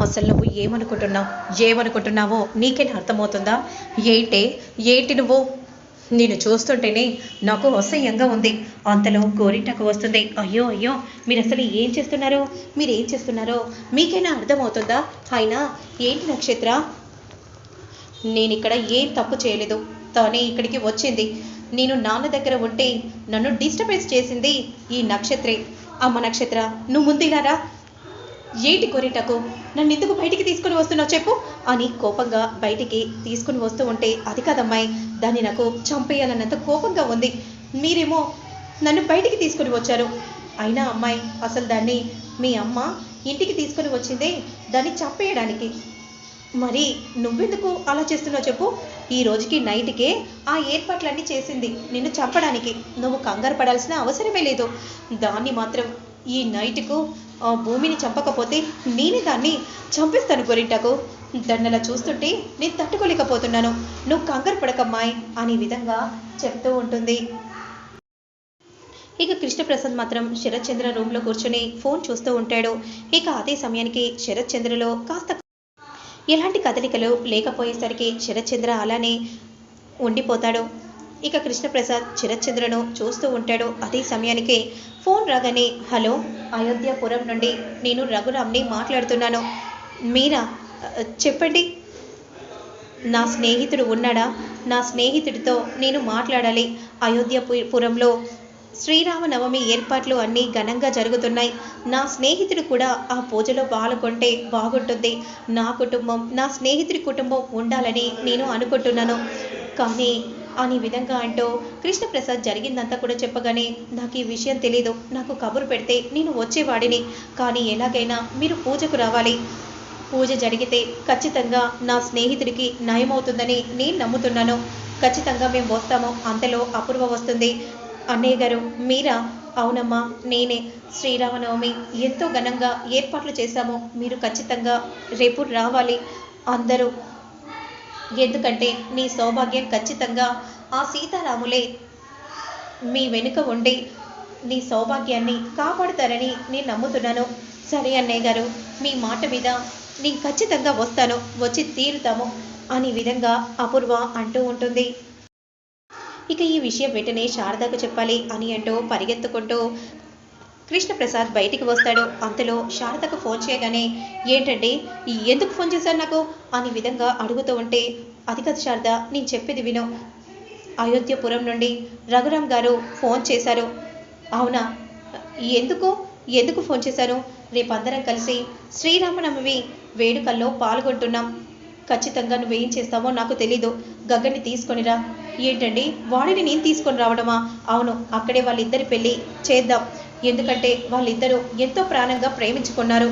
అసలు నువ్వు ఏమనుకుంటున్నావు? ఏమనుకుంటున్నావో నీకే అర్థమవుతుందా? ఏంటే ఏంటి నువ్వు? నేను చూస్తుంటేనే నాకు అసహ్యంగా ఉంది. అంతలో గోరింటకు వస్తుంది. అయ్యో అయ్యో మీరు అసలు ఏం చేస్తున్నారో? మీరు ఏం చేస్తున్నారో? మీకైనా అర్థమవుతుందా? అయినా ఏంటి నక్షత్ర? నేను ఇక్కడ ఏం తప్పు చేయలేదు. తానే ఇక్కడికి వచ్చింది. నేను నాన్న దగ్గర ఉంటే నన్ను డిస్టర్బెన్స్ చేసింది ఈ నక్షత్రే. అమ్మ నక్షత్ర నువ్వు ముందు ఇలా రా. ఏంటి కొరిటకు నన్ను ఎందుకు బయటికి తీసుకుని వస్తున్నావు చెప్పు? అని కోపంగా బయటికి తీసుకుని వస్తూ ఉంటే అది కాదమ్మాయి దాన్ని నాకు చంపేయాలన్నంత కోపంగా ఉంది. మీరేమో నన్ను బయటికి తీసుకుని వచ్చారు. అయినా అమ్మాయి అసలు దాన్ని మీ అమ్మ ఇంటికి తీసుకుని వచ్చిందే దాన్ని చంపేయడానికి. మరి నువ్వెందుకు అలా చేస్తున్నావు చెప్పు? ఈ రోజుకి నైట్కే ఆ ఏర్పాట్లన్నీ చేసింది నిన్ను చంపడానికి. నువ్వు కంగారు పడాల్సిన అవసరమే లేదు. దాన్ని మాత్రం ఈ నైట్కు ఆ భూమిని చంపకపోతే నేనే దాన్ని చంపిస్తాను గొరింటకు దండలా చూస్తుంటే నేను తట్టుకోలేకపోతున్నాను. నువ్వు కంగారు పడకమ్మాయి అనే విధంగా చెప్తూ ఉంటుంది. ఇక కృష్ణప్రసాద్ మాత్రం శరత్చంద్ర రూమ్లో కూర్చొని ఫోన్ చూస్తూ ఉంటాడు. ఇక అదే సమయానికి శరత్చంద్రలో కాస్త ఎలాంటి కదలికలు లేకపోయేసరికి శరత్చంద్ర అలానే ఉండిపోతాడు. ఇక కృష్ణప్రసాద్ శరత్చంద్రను చూస్తూ ఉంటాడు. అదే సమయానికి ఫోన్ రాగానే హలో అయోధ్యపురం నుండి నేను రఘురామ్ని మాట్లాడుతున్నాను. మీరా చెప్పండి. నా స్నేహితుడు ఉన్నాడా? నా స్నేహితుడితో నేను మాట్లాడాలి. అయోధ్యపురంలో శ్రీరామనవమి ఏర్పాట్లు అన్నీ ఘనంగా జరుగుతున్నాయి. నా స్నేహితుడు కూడా ఆ పూజలో పాల్గొంటే బాగుంటుంది. నా కుటుంబం నా స్నేహితుడి కుటుంబం ఉండాలని నేను అనుకుంటున్నాను. కానీ అని విధంగా అంటూ కృష్ణప్రసాద్ జరిగిందంతా కూడా చెప్పగానే నాకు ఈ విషయం తెలీదు. నాకు కబురు పెడితే నేను వచ్చేవాడిని. కానీ ఎలాగైనా మీరు పూజకు రావాలి. పూజ జరిగితే ఖచ్చితంగా నా స్నేహితుడికి నయమవుతుందని నేను నమ్ముతున్నాను. ఖచ్చితంగా మేము వస్తాము. అంతలో అపూర్వ వస్తుంది. అన్నయ్య గారు మీరా? అవునమ్మా నేనే. శ్రీరామనవమి ఎంతో ఘనంగా ఏర్పాట్లు చేశాము. మీరు ఖచ్చితంగా రేపు రావాలి. అందరూ ఎందుకంటే నీ సౌభాగ్యం ఖచ్చితంగా ఆ సీతారాములే మీ వెనుక ఉండి నీ సౌభాగ్యాన్ని కాపాడుతారని నేను నమ్ముతున్నాను. సరే అన్నయ్య గారు మీ మాట మీద నేను ఖచ్చితంగా వస్తాను. వచ్చి తీరుతాము అనే విధంగా అపూర్వ అంటూ ఉంటుంది. ఇక ఈ విషయం వెంటనే శారదకు చెప్పాలి అని అంటూ పరిగెత్తుకుంటూ కృష్ణప్రసాద్ బయటికి వస్తాడు. అంతలో శారదకు ఫోన్ చేయగానే ఏంటండి ఎందుకు ఫోన్ చేశారు నాకు? అనే విధంగా అడుగుతూ ఉంటే అది కాదు శారద నేను చెప్పేది విను. అయోధ్యపురం నుండి రఘురామ్ గారు ఫోన్ చేశారు. అవునా? ఎందుకు? ఎందుకు ఫోన్ చేశారు? రేపందరం కలిసి శ్రీరామనవమి వేడుకల్లో పాల్గొంటున్నాం. ఖచ్చితంగా నువ్వేం చేస్తావో నాకు తెలీదు. గగ్గని తీసుకొనిరా ఏంటండి? వాడిని నేను తీసుకొని రావడమా? అవును అక్కడే వాళ్ళిద్దరి పెళ్ళి చేద్దాం. ఎందుకంటే వాళ్ళిద్దరూ ఎంతో ప్రాణంగా ప్రేమించుకున్నారు.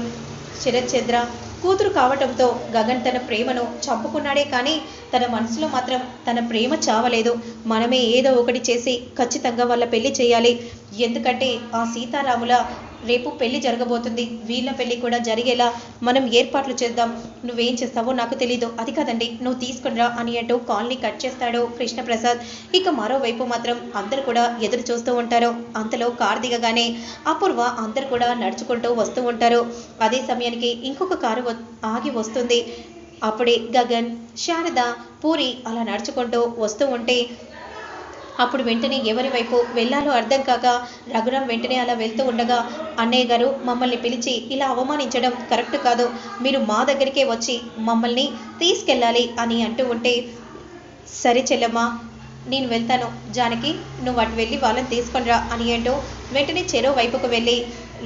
శరత్చంద్ర కూతురు కావటంతో గగన్ తన ప్రేమను చంపుకున్నాడే కానీ తన మనసులో మాత్రం తన ప్రేమ చావలేదు. మనమే ఏదో ఒకటి చేసి ఖచ్చితంగా వాళ్ళ పెళ్ళి చేయాలి. ఎందుకంటే ఆ సీతారాముల రేపు పెళ్ళి జరగబోతుంది. వీళ్ళ పెళ్ళి కూడా జరిగేలా మనం ఏర్పాట్లు చేద్దాం. నువ్వేం చేస్తావో నాకు తెలీదు. అది కాదండి నువ్వు తీసుకునిరా అని అంటూ కాల్ని కట్ చేస్తాడు కృష్ణప్రసాద్. ఇక మరోవైపు మాత్రం అందరు కూడా ఎదురు చూస్తూ ఉంటారు. అంతలో కారు దిగగానే అపూర్వ అందరు కూడా నడుచుకుంటూ వస్తూ ఉంటారు. అదే సమయానికి ఇంకొక కారు వ- ఆగి వస్తుంది. అప్పుడే గగన్ శారద పూరి అలా నడుచుకుంటూ వస్తూ ఉంటే అప్పుడు వెంటనే ఎవరి వైపు వెళ్ళాలో అర్థం కాక రఘురాం వెంటనే అలా వెళ్తూ ఉండగా అన్నయ్య గారు మమ్మల్ని పిలిచి ఇలా అవమానించడం కరెక్ట్ కాదు. మీరు మా దగ్గరికే వచ్చి మమ్మల్ని తీసుకెళ్ళాలి అని అంటూ ఉంటే సరే చెల్లమ్మా నేను వెళ్తాను. జానకి నువ్వు అటు వెళ్ళి వాళ్ళని తీసుకొనిరా అని అంటూ వెంటనే చెరో వైపుకు వెళ్ళి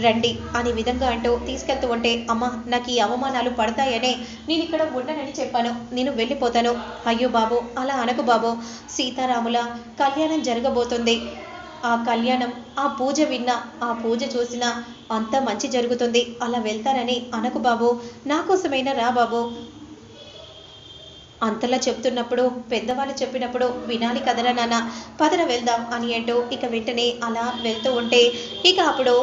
రండి అనే విధంగా అంటూ తీసుకెళ్తూ ఉంటే అమ్మ నాకు ఈ అవమానాలు పడతాయనే నేను ఇక్కడ ఉండనని చెప్పాను. నేను వెళ్ళిపోతాను. అయ్యో బాబు అలా అనకు బాబు. సీతారాముల కళ్యాణం జరగబోతుంది. ఆ కళ్యాణం ఆ పూజ విన్నా ఆ పూజ చూసినా అంతా మంచి జరుగుతుంది. అలా వెళ్తానని అనకు బాబు. నా కోసమైనా రా బాబు. అంతలా చెప్తున్నప్పుడు పెద్దవాళ్ళు చెప్పినప్పుడు వినాలి కదరా నాన్న పదర వెళ్దాం అని అంటూ ఇక వెంటనే అలా వెళ్తూ ఉంటే ఇక అప్పుడు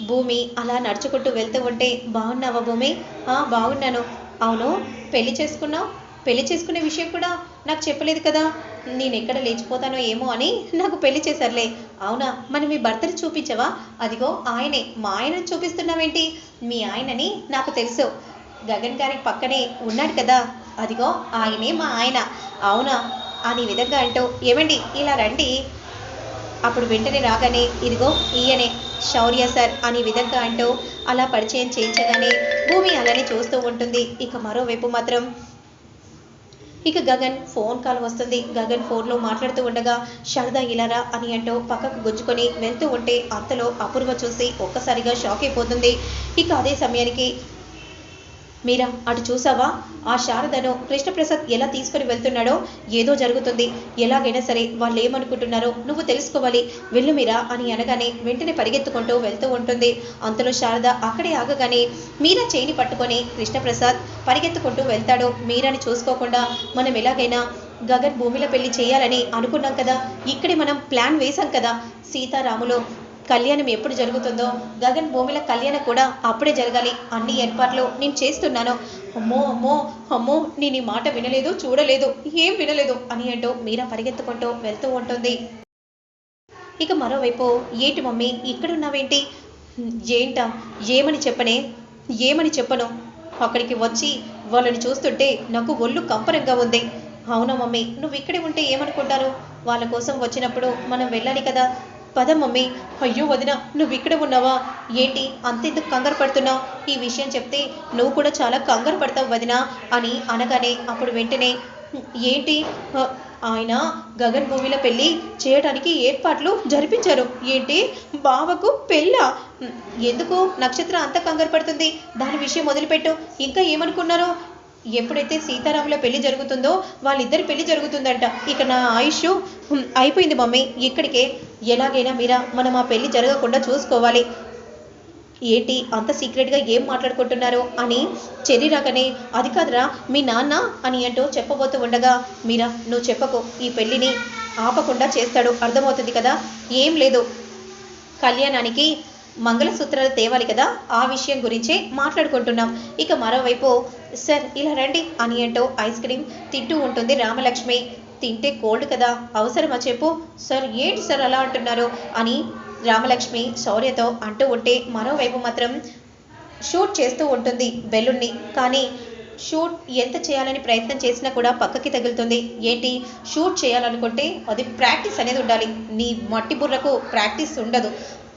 భూమి అలా నడుచుకుంటూ వెళ్తూ ఉంటే బాగున్నావా భూమి? ఆ బాగున్నాను. అవును పెళ్ళి చేసుకున్నావు? పెళ్ళి చేసుకునే విషయం కూడా నాకు చెప్పలేదు కదా. నేను ఎక్కడ లేచిపోతానో ఏమో అని నాకు పెళ్ళి చేశారులే. అవునా? మరి మీ భర్తని చూపించవా? అదిగో ఆయనే. మా ఆయన చూపిస్తున్నావేంటి? మీ ఆయనని నాకు తెలుసు. గగన్ గారి పక్కనే ఉన్నాడు కదా. అదిగో ఆయనే మా ఆయన. అవునా? అని విధంగా అంటూ ఏమండి ఇలా రండి. అప్పుడు వెంటనే రాగానే ఇదిగో ఈయనే. శౌర్య సార్ అనే విధంగా అంటూ అలా పరిచయం చేయించగానే భూమి అలానే చూస్తూ ఉంటుంది. ఇక మరోవైపు మాత్రం ఇక గగన్ ఫోన్ కాల్ వస్తుంది. గగన్ ఫోన్లో మాట్లాడుతూ ఉండగా శారదా ఇలారా అని అంటూ పక్కకు గుంజుకొని వెళ్తూ ఉంటే అంతలో అపూర్వ చూసి ఒక్కసారిగా షాక్ అయిపోతుంది. ఇక అదే సమయానికి మీరా అటు చూసావా? ఆ శారదను కృష్ణప్రసాద్ ఎలా తీసుకొని వెళ్తున్నాడో? ఏదో జరుగుతుంది. ఎలాగైనా సరే వాళ్ళు ఏమనుకుంటున్నారో నువ్వు తెలుసుకోవాలి. వెళ్ళు మీరా అని అనగానే వెంటనే పరిగెత్తుకుంటూ వెళ్తూ ఉంటుంది. అంతలో శారద అక్కడే ఆగగానే మీరా చేయిని పట్టుకొని కృష్ణప్రసాద్ పరిగెత్తుకుంటూ వెళ్తాడు. మీరాని చూసుకోకుండా మనం ఎలాగైనా గగన్ భూమిలో పెళ్ళి చేయాలని అనుకున్నాం కదా. ఇక్కడే మనం ప్లాన్ వేశాం కదా. సీతారాములు కళ్యాణం ఎప్పుడు జరుగుతుందో గగన్ భూమిల కళ్యాణం కూడా అప్పుడే జరగాలి అన్ని ఏర్పాట్లు నేను చేస్తున్నాను. అమ్మో అమ్మో అమ్మో నేను ఈ మాట వినలేదు చూడలేదు ఏం వినలేదు అని అంటూ మీరా పరిగెత్తుకుంటూ వెళ్తూ ఉంటుంది. ఇక మరోవైపు ఏంటి మమ్మీ ఇక్కడున్నావేంటి? ఏంటా ఏమని చెప్పనే ఏమని చెప్పను? అక్కడికి వచ్చి వాళ్ళని చూస్తుంటే నాకు ఒళ్ళు కంపరంగా ఉంది. అవునా మమ్మీ నువ్వు ఇక్కడే ఉంటే ఏమనుకుంటారు? వాళ్ళ కోసం వచ్చినప్పుడు మనం వెళ్ళాలి కదా పద మమ్మీ. అయ్యో వదిన నువ్వు ఇక్కడ ఉన్నావా? ఏంటి అంతెందుకు కంగారు పడుతున్నావు? ఈ విషయం చెప్తే నువ్వు కూడా చాలా కంగారు పడతావు వదిన అని అనగానే అప్పుడు వెంటనే ఏంటి? ఆయన గగన్ భూమిలో పెళ్ళి చేయడానికి ఏర్పాట్లు జరిపించారు. ఏంటి? బావకు పెళ్ళ? ఎందుకు? నక్షత్రం అంత కంగారు పడుతుంది. దాని విషయం మొదలుపెట్టు. ఇంకా ఏమనుకున్నారు? ఎప్పుడైతే సీతారాముల పెళ్ళి జరుగుతుందో వాళ్ళిద్దరి పెళ్ళి జరుగుతుందంట. ఇక నా ఆయుష్ అయిపోయింది మమ్మీ. ఇక్కడికే ఎలాగైనా మీరా మనం ఆ పెళ్ళి జరగకుండా చూసుకోవాలి. ఏంటి అంత సీక్రెట్గా ఏం మాట్లాడుకుంటున్నారు అని చెర్రి రాకనే అది కాదురా మీ నాన్న అని అంటూ చెప్పబోతూ ఉండగా మీరా నువ్వు చెప్పకు ఈ పెళ్ళిని ఆపకుండా చేస్తాడు. అర్థమవుతుంది కదా? ఏం లేదు. కళ్యాణానికి మంగళసూత్రాలు తేవాలి కదా? ఆ విషయం గురించే మాట్లాడుకుంటున్నాం. ఇక మరోవైపు సార్ ఇలా రండి అని ఏంటో ఐస్ క్రీమ్ తింటూ ఉంటుంది రామలక్ష్మి. తింటే కోల్డ్ కదా అవసరమా చెప్పు? సార్ ఏంటి సార్ అలా అంటున్నారు? అని రామలక్ష్మి శౌర్యతో అంటూ ఉంటే మరోవైపు మాత్రం షూట్ చేస్తూ ఉంటుంది బెలూన్ని. కానీ షూట్ ఎంత చేయాలని ప్రయత్నం చేసినా కూడా పక్కకి తగులుతుంది. ఏంటి? షూట్ చేయాలనుకుంటే అది ప్రాక్టీస్ అనేది ఉండాలి. నీ మట్టి బుర్రకు ప్రాక్టీస్ ఉండదు.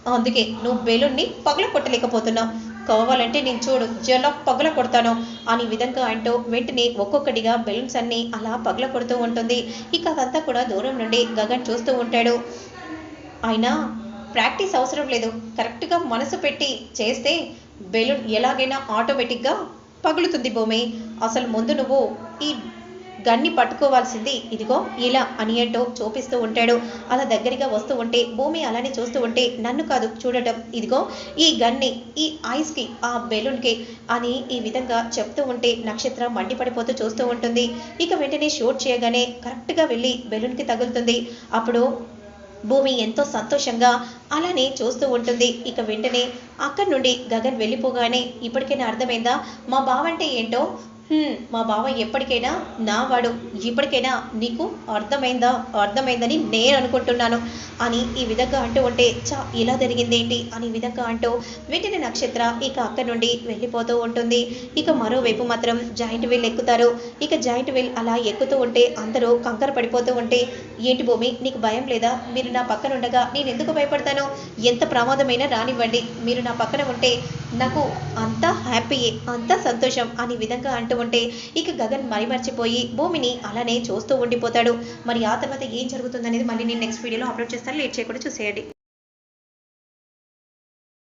అందుకే నువ్వు బెలూన్ని పగల కొట్టలేకపోతున్నావు కావాలంటే నేను చూడు జల పగల కొడతాను. అని విధంగా అంటూ వెంటనే ఒక్కొక్కటిగా బెలూన్స్ అన్ని అలా పగల కొడుతూ ఉంటుంది. ఇక అదంతా కూడా దూరం నుండి గగన్ చూస్తూ ఉంటాడు. అయినా ప్రాక్టీస్ అవసరం లేదు. కరెక్ట్గా మనసు పెట్టి చేస్తే బెలూన్ ఎలాగైనా ఆటోమేటిక్గా పగులుతుంది భూమి. అసలు ముందు నువ్వు ఈ గన్ని పట్టుకోవాల్సింది. ఇదిగో ఇలా అని అంటూ చూపిస్తూ ఉంటాడు. అలా దగ్గరగా వస్తూ ఉంటే భూమి అలానే చూస్తూ ఉంటే నన్ను కాదు చూడటం. ఇదిగో ఈ గన్ని ఈ ఐస్కి ఆ బెలూన్కి అని ఈ విధంగా చెప్తూ ఉంటే నక్షత్రం మండిపడిపోతూ చూస్తూ ఉంటుంది. ఇక వెంటనే షూట్ చేయగానే కరెక్ట్గా వెళ్ళి బెలూన్కి తగులుతుంది. అప్పుడు భూమి ఎంతో సంతోషంగా అలానే చూస్తూ ఉంటుంది. ఇక వెంటనే అక్కడి నుండి గగన్ వెళ్ళిపోగానే ఇప్పటికైనా అర్థమైందా? మా బావంటే ఏంటో? మా బావ ఎప్పటికైనా నా వాడు. ఇప్పటికైనా నీకు అర్థమైందా? అర్థమైందని నేను అనుకుంటున్నాను. అని ఈ విధంగా అంటూ ఉంటే చా ఇలా జరిగింది ఏంటి అని ఈ విధంగా అంటూ వెంటనే నక్షత్ర ఇక అక్కడి నుండి వెళ్ళిపోతూ ఉంటుంది. ఇక మరోవైపు మాత్రం జాయింట్ వీల్ ఎక్కుతారు. ఇక జాయింట్ వీల్ అలా ఎక్కుతూ ఉంటే అందరూ కంకర పడిపోతూ ఉంటే ఏంటి భూమి నీకు భయం లేదా? మీరు నా పక్కన ఉండగా నేను ఎందుకు భయపడతాను? ఎంత ప్రమాదమైనా రానివ్వండి. మీరు నా పక్కన ఉంటే నాకు అంతా హ్యాపీయే అంతా సంతోషం అని విధంగా అంటూ ఉంటే ఇక గగన్ మరిమర్చిపోయి భూమిని అలానే చూస్తూ ఉండిపోతాడు. మరి ఆ తర్వాత ఏం జరుగుతుందనేది మళ్ళీ నేను నెక్స్ట్ వీడియోలో అప్లోడ్ చేస్తాను. లేట్ చేయకుండా చూసేయండి.